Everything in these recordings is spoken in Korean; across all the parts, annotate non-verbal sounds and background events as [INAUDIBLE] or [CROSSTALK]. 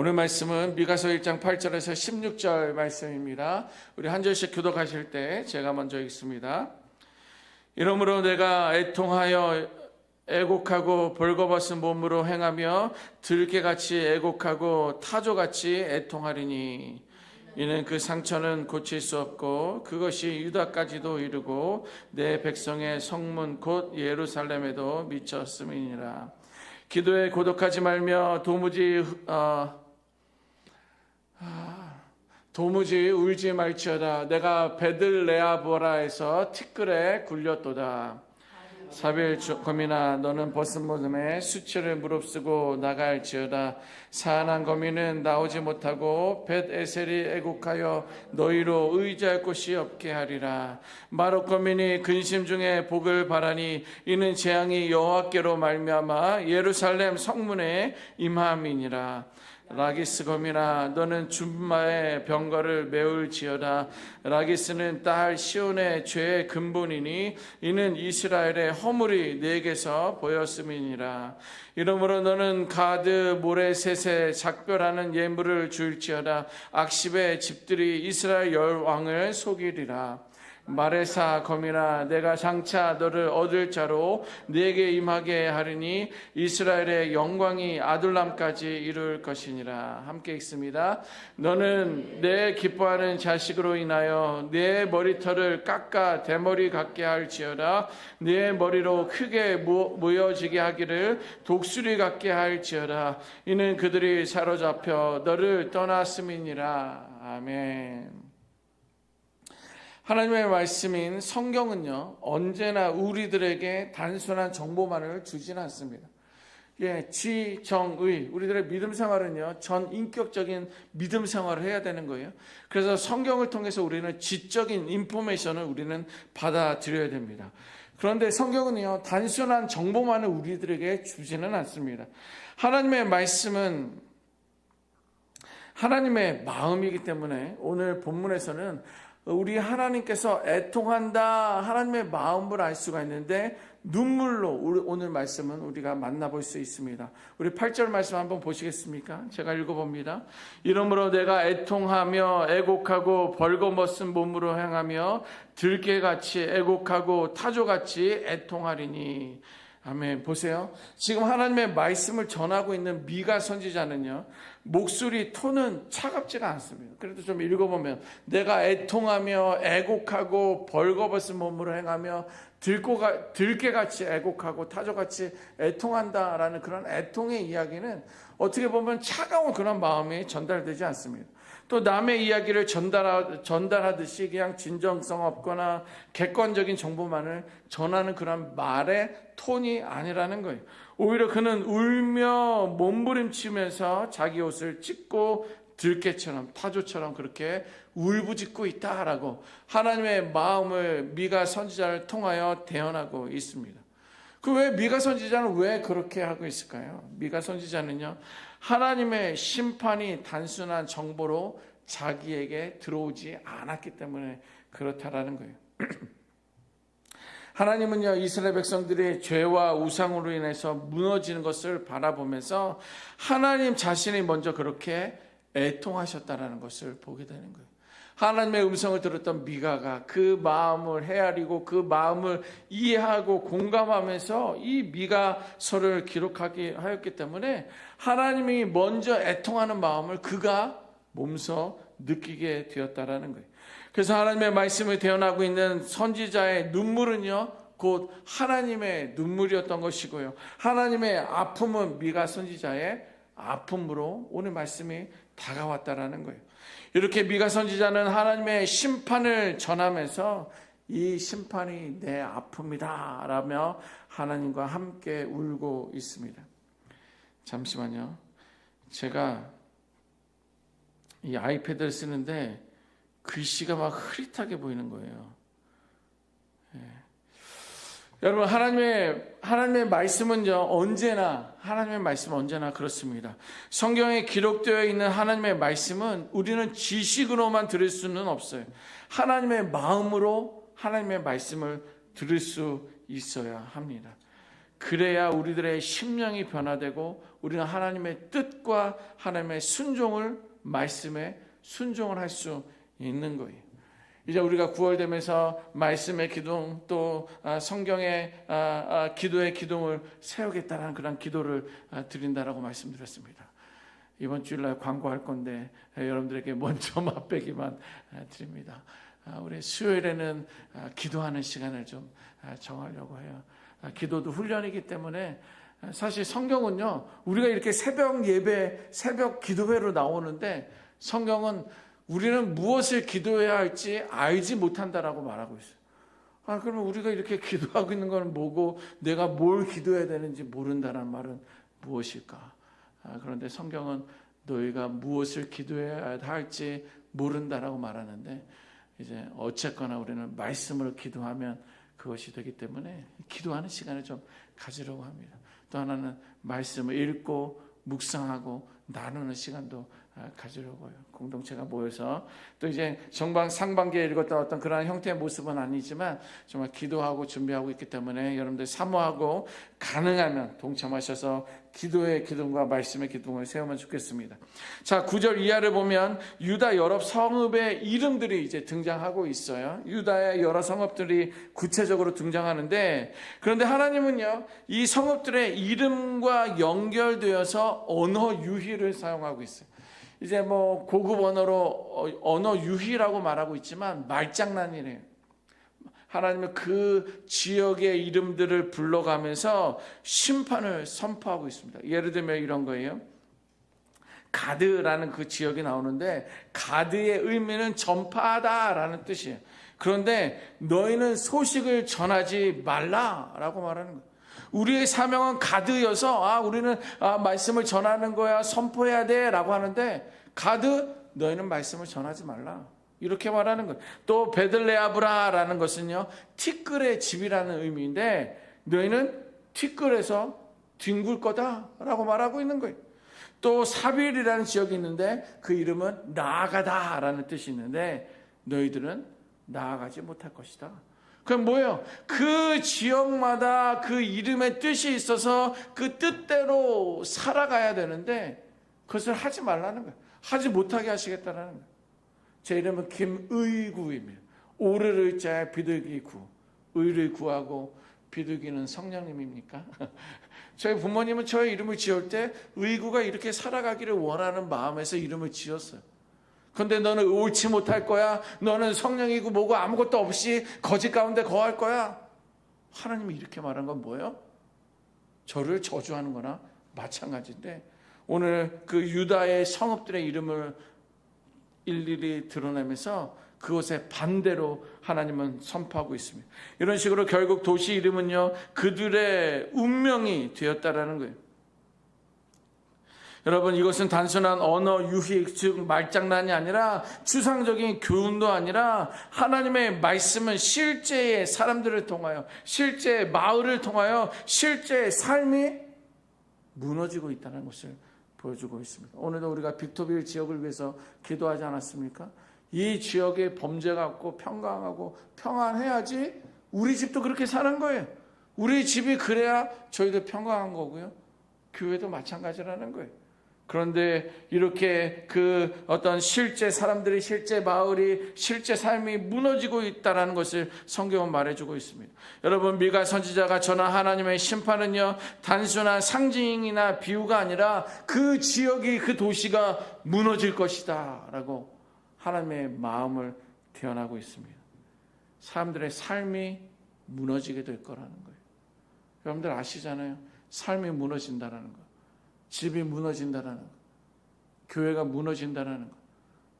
오늘 말씀은 미가서 1장 8절에서 16절 말씀입니다. 우리 한 절씩 교독하실 때 제가 먼저 읽습니다. 이러므로 내가 애통하여 애곡하고 벌거벗은 몸으로 행하며 들깨같이 애곡하고 타조같이 애통하리니 이는 그 상처는 고칠 수 없고 그것이 유다까지도 이르고 내 백성의 성문 곧 예루살렘에도 미쳤음이니라 기도에 고독하지 말며 도무지 어, 아, 도무지 울지 말지어다. 내가 베들레아보라에서 티끌에 굴렸도다. 사빌 거미나 너는 벗은 몸에 수치를 무릅쓰고 나갈지어다. 사한한 거미는 나오지 못하고 벳 에셀이 애국하여 너희로 의지할 곳이 없게 하리라. 마록 거민이 근심 중에 복을 바라니 이는 재앙이 여호와께로 말미암아 예루살렘 성문에 임함이니라 라기스 검이나 너는 준마의 병거를 메울지어다. 라기스는 딸 시온의 죄의 근본이니 이는 이스라엘의 허물이 내게서 보였음이니라. 이러므로 너는 가드 모레셋에 작별하는 예물을 줄지어다. 악십의 집들이 이스라엘 열왕을 속이리라 마레사 검이나 내가 장차 너를 얻을 자로 내게 임하게 하리니 이스라엘의 영광이 아둘람까지 이룰 것이니라 함께 읽습니다. 너는 내 기뻐하는 자식으로 인하여 내 머리털을 깎아 대머리 같게 할지어다 내 머리로 크게 모여지게 하기를 독수리 같게 할지어다 이는 그들이 사로잡혀 너를 떠났음이니라 아멘. 하나님의 말씀인 성경은요, 언제나 우리들에게 단순한 정보만을 주지는 않습니다. 예, 지, 정, 의. 우리들의 믿음 생활은요, 전 인격적인 믿음 생활을 해야 되는 거예요. 그래서 성경을 통해서 우리는 지적인 인포메이션을 우리는 받아들여야 됩니다. 그런데 성경은요, 단순한 정보만을 우리들에게 주지는 않습니다. 하나님의 말씀은 하나님의 마음이기 때문에 오늘 본문에서는 우리 하나님께서 애통한다 하나님의 마음을 알 수가 있는데 눈물로 오늘 말씀은 우리가 만나볼 수 있습니다. 우리 8절 말씀 한번 보시겠습니까? 제가 읽어봅니다. 이러므로 내가 애통하며 애곡하고 벌거벗은 몸으로 행하며 들깨같이 애곡하고 타조같이 애통하리니 아멘. 보세요. 지금 하나님의 말씀을 전하고 있는 미가 선지자는요, 목소리 톤은 차갑지가 않습니다. 그래도 좀 읽어보면, 내가 애통하며 애곡하고 벌거벗은 몸으로 행하며 들고가, 들깨같이 애곡하고 타조같이 애통한다라는 그런 애통의 이야기는 어떻게 보면 차가운 그런 마음이 전달되지 않습니다. 또 남의 이야기를 전달하, 전달하듯이 그냥 진정성 없거나 객관적인 정보만을 전하는 그런 말의 톤이 아니라는 거예요. 오히려 그는 울며 몸부림치면서 자기 옷을 찢고 들깨처럼 타조처럼 그렇게 울부짖고 있다라고 하나님의 마음을 미가 선지자를 통하여 대언하고 있습니다. 그 왜 미가 선지자는 왜 그렇게 하고 있을까요? 미가 선지자는요. 하나님의 심판이 단순한 정보로 자기에게 들어오지 않았기 때문에 그렇다라는 거예요. [CLEARS THROAT] 하나님은요, 이스라엘 백성들이 죄와 우상으로 인해서 무너지는 것을 바라보면서 하나님 자신이 먼저 그렇게 애통하셨다라는 것을 보게 되는 거예요. 하나님의 음성을 들었던 미가가 그 마음을 헤아리고 그 마음을 이해하고 공감하면서 이 미가서를 기록하게 하였기 때문에 하나님이 먼저 애통하는 마음을 그가 몸소 느끼게 되었다라는 거예요. 그래서 하나님의 말씀을 대언하고 있는 선지자의 눈물은요, 곧 하나님의 눈물이었던 것이고요. 하나님의 아픔은 미가 선지자의 아픔으로 오늘 말씀이 다가왔다라는 거예요. 이렇게 미가 선지자는 하나님의 심판을 전하면서 이 심판이 내 아픔이다 라며 하나님과 함께 울고 있습니다. 잠시만요. 제가 이 아이패드를 쓰는데 글씨가 막 흐릿하게 보이는 거예요. 예. 여러분 하나님의 하나님의 말씀은요 언제나 하나님의 말씀은 언제나 그렇습니다. 성경에 기록되어 있는 하나님의 말씀은 우리는 지식으로만 들을 수는 없어요. 하나님의 마음으로 하나님의 말씀을 들을 수 있어야 합니다. 그래야 우리들의 심령이 변화되고 우리는 하나님의 뜻과 하나님의 순종을 말씀에 순종을 할 수 있는 거예요. 이제 우리가 9월 되면서 말씀의 기둥 또 아, 성경의 아, 아, 기도의 기둥을 세우겠다는 그런 기도를 아, 드린다라고 말씀드렸습니다. 이번 주일날 광고할 건데 아, 여러분들에게 먼저 [LAUGHS] 맛배기만 아, 드립니다. 아, 우리 수요일에는 아, 기도하는 시간을 좀 아, 정하려고 해요. 아, 기도도 훈련이기 때문에 아, 사실 성경은요 우리가 이렇게 새벽 예배, 새벽 기도회로 나오는데 성경은 우리는 무엇을 기도해야 할지 알지 못한다라고 말하고 있어요. 아, 그러면 우리가 이렇게 [LAUGHS] 기도하고 있는 건 뭐고 내가 뭘 기도해야 되는지 모른다는 말은 무엇일까? 아, 그런데 성경은 너희가 무엇을 기도해야 할지 모른다라고 말하는데 이제 어쨌거나 우리는 말씀을 기도하면 그것이 되기 때문에 기도하는 시간을 좀 가지려고 합니다. 또 하나는 말씀을 읽고 묵상하고 나누는 시간도 아, 가지려고요. 공동체가 모여서 또 이제 정방 상반기에 읽었던 어떤 그러한 형태의 모습은 아니지만 정말 기도하고 준비하고 있기 때문에 여러분들 사모하고 가능하면 동참하셔서 기도의 기둥과 말씀의 기둥을 세우면 좋겠습니다. 자, 9절 이하를 보면 유다 여러 성읍의 이름들이 이제 등장하고 있어요. 유다의 여러 성읍들이 구체적으로 등장하는데 그런데 하나님은요, 이 성읍들의 이름과 연결되어서 언어 유희를 사용하고 있어요. 이제 뭐 고급 언어로 어, 언어 유희라고 말하고 있지만 말장난이래요. 하나님은 그 지역의 이름들을 불러가면서 심판을 선포하고 있습니다. 예를 들면 이런 거예요. 가드라는 그 지역이 나오는데 가드의 의미는 전파하다라는 뜻이에요. 그런데 너희는 소식을 전하지 말라라고 말하는 거예요. 우리의 사명은 가드여서 아 우리는 아, 말씀을 전하는 거야 선포해야 돼라고 하는데 가드 너희는 말씀을 전하지 말라 이렇게 말하는 거예요. 또 베들레아브라라는 것은요 티끌의 집이라는 의미인데 너희는 티끌에서 뒹굴 거다라고 말하고 있는 거예요. 또 사빌이라는 지역이 있는데 그 이름은 나아가다라는 뜻이 있는데 너희들은 나아가지 못할 것이다. 그럼 뭐예요? 그 지역마다 그 이름의 뜻이 있어서 그 뜻대로 살아가야 되는데 그것을 하지 말라는 거예요. 하지 못하게 하시겠다는 거예요. 제 이름은 김의구입니다. 오르를 자에 비둘기 구. 의를 구하고 비둘기는 성령님입니까? [LAUGHS] 저희 부모님은 저의 이름을 지을 때 의구가 이렇게 살아가기를 원하는 마음에서 이름을 지었어요. 근데 너는 옳지 못할 거야. 너는 성령이고 뭐고 아무것도 없이 거짓 가운데 거할 거야. 하나님이 이렇게 말한 건 뭐예요? 저를 저주하는 거나 마찬가지인데 오늘 그 유다의 성읍들의 이름을 일일이 드러내면서 그것에 반대로 하나님은 선포하고 있습니다. 이런 식으로 결국 도시 이름은요, 그들의 운명이 되었다라는 거예요. 여러분 이것은 단순한 언어 유희 즉 말장난이 아니라 추상적인 교훈도 아니라 하나님의 말씀은 실제의 사람들을 통하여 실제 마을을 통하여 실제 삶이 무너지고 있다는 것을 보여주고 있습니다. 오늘도 우리가 빅토빌 지역을 위해서 기도하지 않았습니까? 이 지역에 범죄가 없고 평강하고 평안해야지 우리 집도 그렇게 사는 거예요. 우리 집이 그래야 저희도 평강한 거고요. 교회도 마찬가지라는 거예요. 그런데 이렇게 그 어떤 실제 사람들이 실제 마을이 실제 삶이 무너지고 있다라는 것을 성경은 말해주고 있습니다. 여러분 미가 선지자가 전한 하나님의 심판은요 단순한 상징이나 비유가 아니라 그 지역이 그 도시가 무너질 것이다라고 하나님의 마음을 태어나고 있습니다. 사람들의 삶이 무너지게 될 거라는 거예요. 여러분들 아시잖아요. 삶이 무너진다라는 거. 집이 무너진다라는 것, 교회가 무너진다라는 것,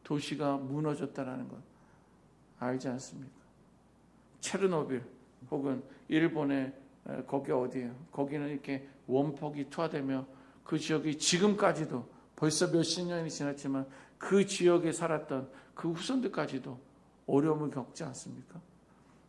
도시가 무너졌다라는 것 알지 않습니까? 체르노빌 혹은 일본의 거기 어디예요? 거기는 이렇게 원폭이 투하되며 그 지역이 지금까지도 벌써 몇십 년이 지났지만 그 지역에 살았던 그 후손들까지도 어려움을 겪지 않습니까?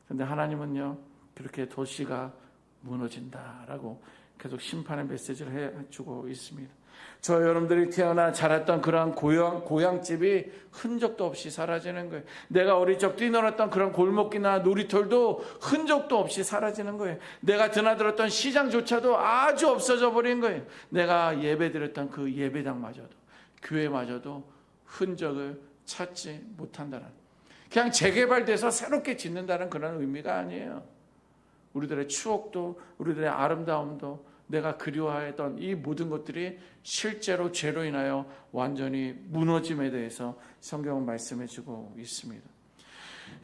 그런데 하나님은요 그렇게 도시가 무너진다라고 계속 심판의 메시지를 해주고 있습니다. 저 여러분들이 태어나 자랐던 그러한 고향, 고향집이 흔적도 없이 사라지는 거예요. 내가 어릴 적 뛰놀았던 그런 골목이나 놀이터도 흔적도 없이 사라지는 거예요. 내가 드나들었던 시장조차도 아주 없어져 버린 거예요. 내가 예배드렸던 그 예배당마저도, 교회마저도 흔적을 찾지 못한다는. 그냥 재개발돼서 새롭게 짓는다는 그런 의미가 아니에요. 우리들의 추억도, 우리들의 아름다움도, 내가 그리워했던 이 모든 것들이 실제로 죄로 인하여 완전히 무너짐에 대해서 성경은 말씀해 주고 있습니다.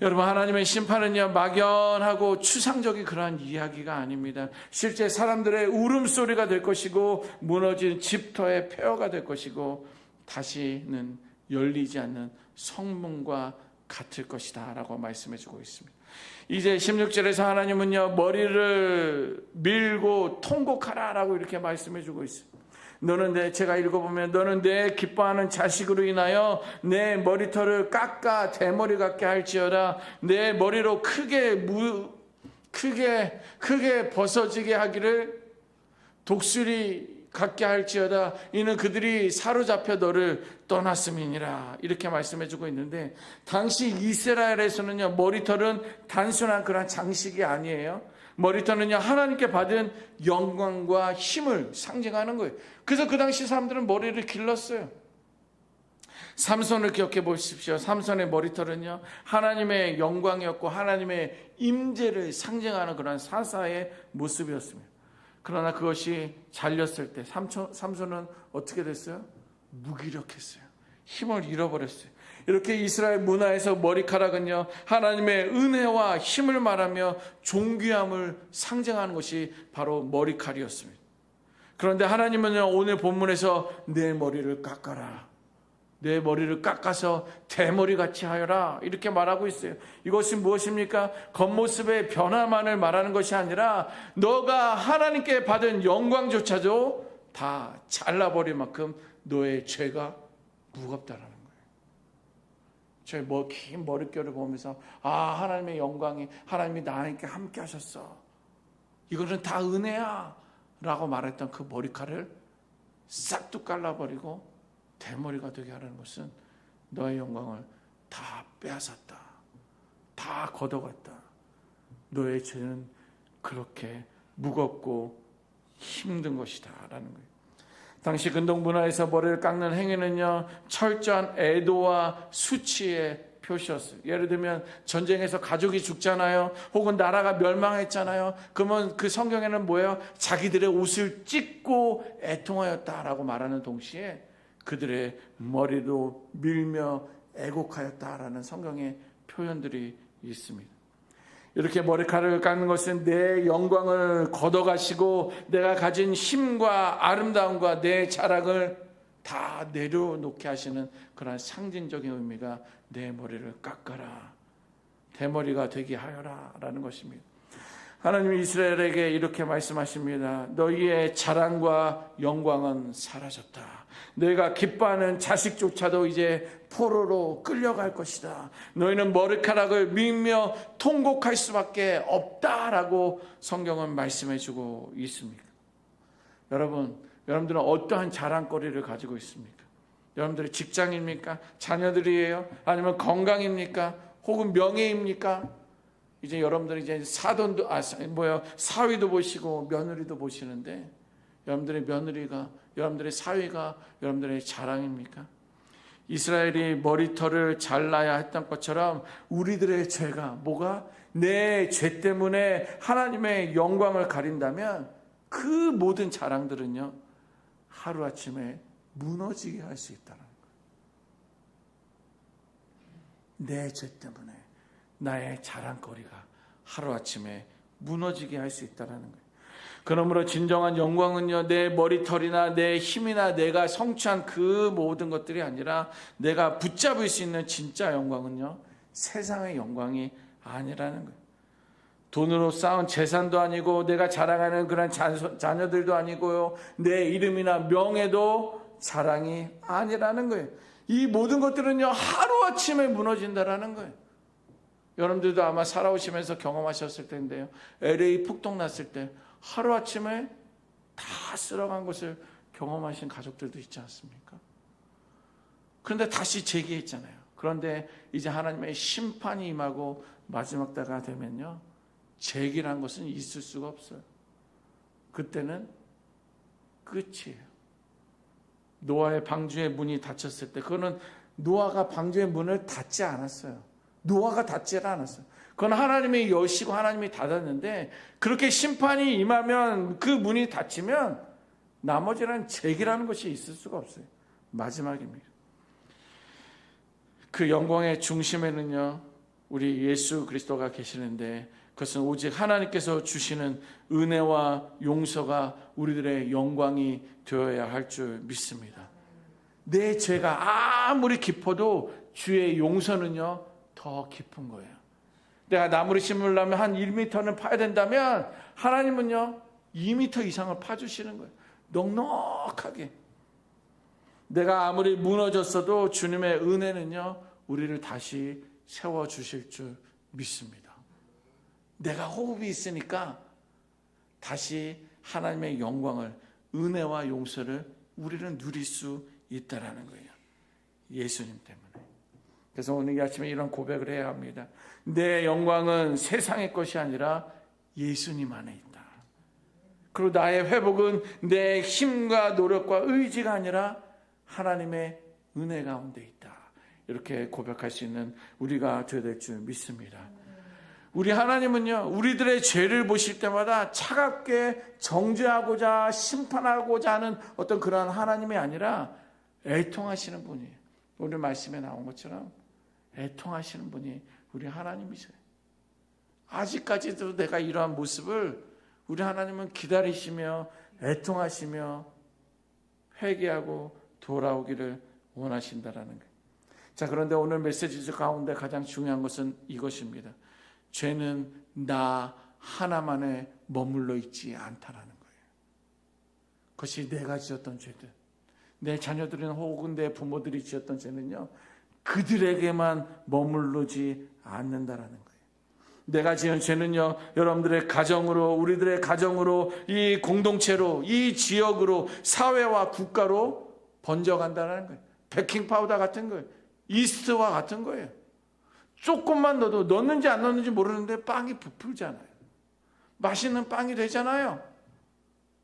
여러분, 하나님의 심판은요, 막연하고 추상적인 그러한 이야기가 아닙니다. 실제 사람들의 울음소리가 될 것이고, 무너진 집터의 폐허가 될 것이고, 다시는 열리지 않는 성문과 같을 것이다. 라고 말씀해 주고 있습니다. 이제 16절에서 하나님은요, 머리를 밀고 통곡하라 라고 이렇게 말씀해 주고 있어요. 너는 내, 제가 읽어보면, 너는 내 기뻐하는 자식으로 인하여 내 머리털을 깎아 대머리 같게 할지어다. 내 머리로 크게 무, 크게, 크게 벗어지게 하기를 독수리 갖게 할지어다. 이는 그들이 사로잡혀 너를 떠났음이니라. 이렇게 말씀해 주고 있는데 당시 이스라엘에서는요 머리털은 단순한 그런 장식이 아니에요. 머리털은요 하나님께 받은 영광과 힘을 상징하는 거예요. 그래서 그 당시 사람들은 머리를 길렀어요. 삼손을 기억해 보십시오. 삼손의 머리털은요 하나님의 영광이었고 하나님의 임재를 상징하는 그런 사사의 모습이었습니다 그러나 그것이 잘렸을 때 삼촌, 삼손은 어떻게 됐어요? 무기력했어요. 힘을 잃어버렸어요. 이렇게 이스라엘 문화에서 머리카락은요, 하나님의 은혜와 힘을 말하며 존귀함을 상징하는 것이 바로 머리칼이었습니다. 그런데 하나님은요, 오늘 본문에서 내 머리를 깎아라. 내 머리를 깎아서 대머리 같이 하여라 이렇게 말하고 있어요. 이것이 무엇입니까? 겉모습의 변화만을 말하는 것이 아니라 너가 하나님께 받은 영광조차도 다 잘라버릴 만큼 너의 죄가 무겁다라는 거예요. 저희 긴 머릿결을 보면서 아 하나님의 영광이 하나님이 나에게 함께 하셨어. 이거는 다 은혜야 라고 말했던 그 머리칼을 싹둑 갈라버리고 대머리가 되게 하라는 것은 너의 영광을 다 빼앗았다. 다 걷어갔다. 너의 죄는 그렇게 무겁고 힘든 것이다. 라는 거예요. 당시 근동 문화에서 머리를 깎는 행위는요, 철저한 애도와 수치의 표시였어요. 예를 들면 전쟁에서 가족이 죽잖아요. 혹은 나라가 멸망했잖아요. 그러면 그 성경에는 뭐예요? 자기들의 옷을 찢고 애통하였다라고 말하는 동시에 그들의 머리도 밀며 애곡하였다라는 성경의 표현들이 있습니다. 이렇게 머리카락을 깎는 것은 내 영광을 걷어가시고 내가 가진 힘과 아름다움과 내 자랑을 다 내려놓게 하시는 그런 상징적인 의미가 내 머리를 깎아라. 대머리가 되게 하여라. 라는 것입니다. 하나님 이스라엘에게 이렇게 말씀하십니다. 너희의 자랑과 영광은 사라졌다. 너희가 기뻐하는 자식조차도 이제 포로로 끌려갈 것이다. 너희는 머리카락을 밀며 통곡할 수밖에 없다라고 성경은 말씀해 주고 있습니다. 여러분, 여러분들은 어떠한 자랑거리를 가지고 있습니까? 여러분들이 직장입니까? 자녀들이에요? 아니면 건강입니까? 혹은 명예입니까? 이제 여러분들이 이제 사돈도 아 뭐야 사위도 보시고 며느리도 보시는데 여러분들의 며느리가 여러분들의 사위가 여러분들의 자랑입니까? 이스라엘이 머리털을 잘라야 했던 것처럼 우리들의 죄가 뭐가 내 죄 때문에 하나님의 영광을 가린다면 그 모든 자랑들은요 하루아침에 무너지게 할 수 있다는 거예요. 내 죄 때문에 나의 자랑거리가 하루아침에 무너지게 할 수 있다는 거예요. 그러므로 진정한 영광은요, 내 머리털이나 내 힘이나 내가 성취한 그 모든 것들이 아니라 내가 붙잡을 수 있는 진짜 영광은요, 세상의 영광이 아니라는 거예요. 돈으로 쌓은 재산도 아니고 내가 자랑하는 그런 자녀들도 아니고요. 내 이름이나 명예도 자랑이 아니라는 거예요. 이 모든 것들은요, 하루아침에 무너진다라는 거예요. 여러분들도 아마 살아오시면서 경험하셨을 텐데요. LA 폭동 났을 때 하루아침에 다 쓸어간 것을 경험하신 가족들도 있지 않습니까? 그런데 다시 재기했잖아요. 그런데 이제 하나님의 심판이 임하고 마지막 때가 되면요. 재기란 것은 있을 수가 없어요. 그때는 끝이에요. 노아의 방주의 문이 닫혔을 때 그거는 노아가 방주의 문을 닫지 않았어요. 노아가 닫지 않았어요. 그건 하나님이 여시고 하나님이 닫았는데 그렇게 심판이 임하면 그 문이 닫히면 나머지는 재기라는 것이 있을 수가 없어요. 마지막입니다. 그 영광의 중심에는요, 우리 예수 그리스도가 계시는데 그것은 오직 하나님께서 주시는 은혜와 용서가 우리들의 영광이 되어야 할 줄 믿습니다. 내 죄가 아무리 깊어도 주의 용서는요, 더 깊은 거예요. 내가 나무를 심으려면 한 1m는 파야 된다면 하나님은요, 2m 이상을 파주시는 거예요. 넉넉하게. 내가 아무리 무너졌어도 주님의 은혜는요, 우리를 다시 세워 주실 줄 믿습니다. 내가 호흡이 있으니까 다시 하나님의 영광을, 은혜와 용서를 우리는 누릴 수 있다라는 거예요. 예수님 때문에. 그래서 오늘 이 아침에 이런 고백을 해야 합니다. 내 영광은 세상의 것이 아니라 예수님 안에 있다. 그리고 나의 회복은 내 힘과 노력과 의지가 아니라 하나님의 은혜 가운데 있다. 이렇게 고백할 수 있는 우리가 되어야 될 줄 믿습니다. 우리 하나님은요, 우리들의 죄를 보실 때마다 차갑게 정죄하고자 심판하고자 하는 어떤 그러한 하나님이 아니라 애통하시는 분이에요. 오늘 말씀에 나온 것처럼 애통하시는 분이 우리 하나님이세요. 아직까지도 내가 이러한 모습을 우리 하나님은 기다리시며 애통하시며 회개하고 돌아오기를 원하신다라는 거예요. 자, 그런데 오늘 메시지 가운데 가장 중요한 것은 이것입니다. 죄는 나 하나만에 머물러 있지 않다라는 거예요. 그것이 내가 지었던 죄들, 내 자녀들이나 혹은 내 부모들이 지었던 죄는요, 그들에게만 머물르지 않는다라는 거예요. 내가 지은 죄는요, 여러분들의 가정으로, 우리들의 가정으로, 이 공동체로, 이 지역으로, 사회와 국가로 번져간다는 거예요. 베킹 파우더 같은 거예요. 이스트와 같은 거예요. 조금만 넣어도 넣는지 안 넣는지 모르는데 빵이 부풀잖아요. 맛있는 빵이 되잖아요.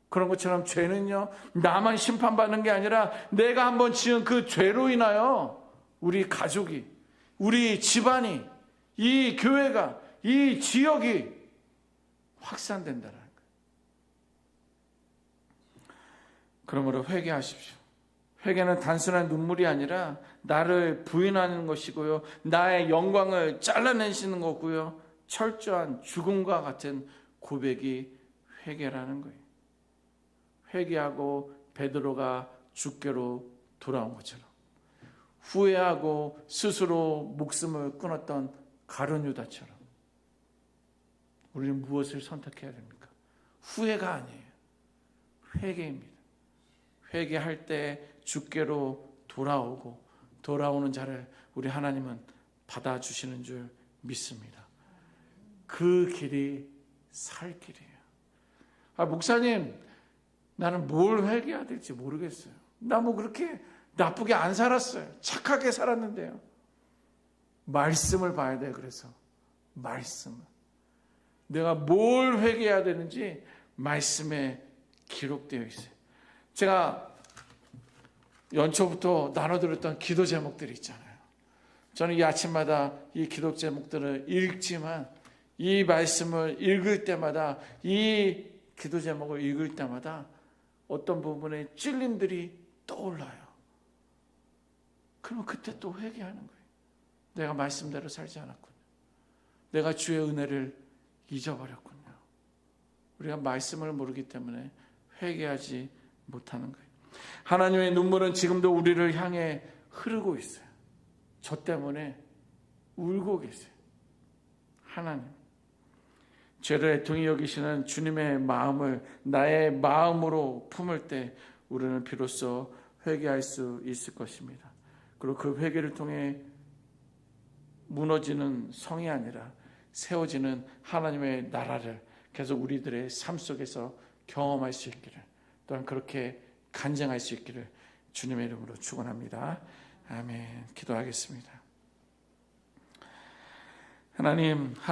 그런 것처럼 죄는요, 나만 심판받는 게 아니라 내가 한번 지은 그 죄로 인하여 우리 가족이, 우리 집안이, 이 교회가, 이 지역이 확산된다는 거예요. 그러므로 회개하십시오. 회개는 단순한 눈물이 아니라 나를 부인하는 것이고요. 나의 영광을 잘라내시는 거고요. 철저한 죽음과 같은 고백이 회개라는 거예요. 회개하고 베드로가 죽게로 돌아온 것처럼 후회하고 스스로 목숨을 끊었던 가룟 유다처럼 우리는 무엇을 선택해야 됩니까? 후회가 아니에요. 회개입니다. 회개할 때 주께로 돌아오고 돌아오는 자를 우리 하나님은 받아주시는 줄 믿습니다. 그 길이 살 길이에요. 아, 목사님, 나는 뭘 회개해야 될지 모르겠어요. 나 뭐 그렇게 나쁘게 안 살았어요. 착하게 살았는데요. 말씀을 봐야 돼요, 그래서. 말씀을. 내가 뭘 회개해야 되는지 말씀에 기록되어 있어요. 제가 연초부터 나눠드렸던 기도 제목들이 있잖아요. 저는 이 아침마다 이 기도 제목들을 읽지만 이 말씀을 읽을 때마다 이 기도 제목을 읽을 때마다 어떤 부분에 찔림들이 떠올라요. 그러면 그때 또 회개하는 거예요. 내가 말씀대로 살지 않았군요. 내가 주의 은혜를 잊어버렸군요. 우리가 말씀을 모르기 때문에 회개하지 못하는 거예요. 하나님의 눈물은 지금도 우리를 향해 흐르고 있어요. 저 때문에 울고 계세요. 하나님. 죄를 애통히 여기시는 주님의 마음을 나의 마음으로 품을 때 우리는 비로소 회개할 수 있을 것입니다. 그리고 그 회개를 통해 무너지는 성이 아니라 세워지는 하나님의 나라를 계속 우리들의 삶 속에서 경험할 수 있기를 또한 그렇게 간증할 수 있기를 주님의 이름으로 축원합니다. 아멘. 기도하겠습니다. 하나님, 하나님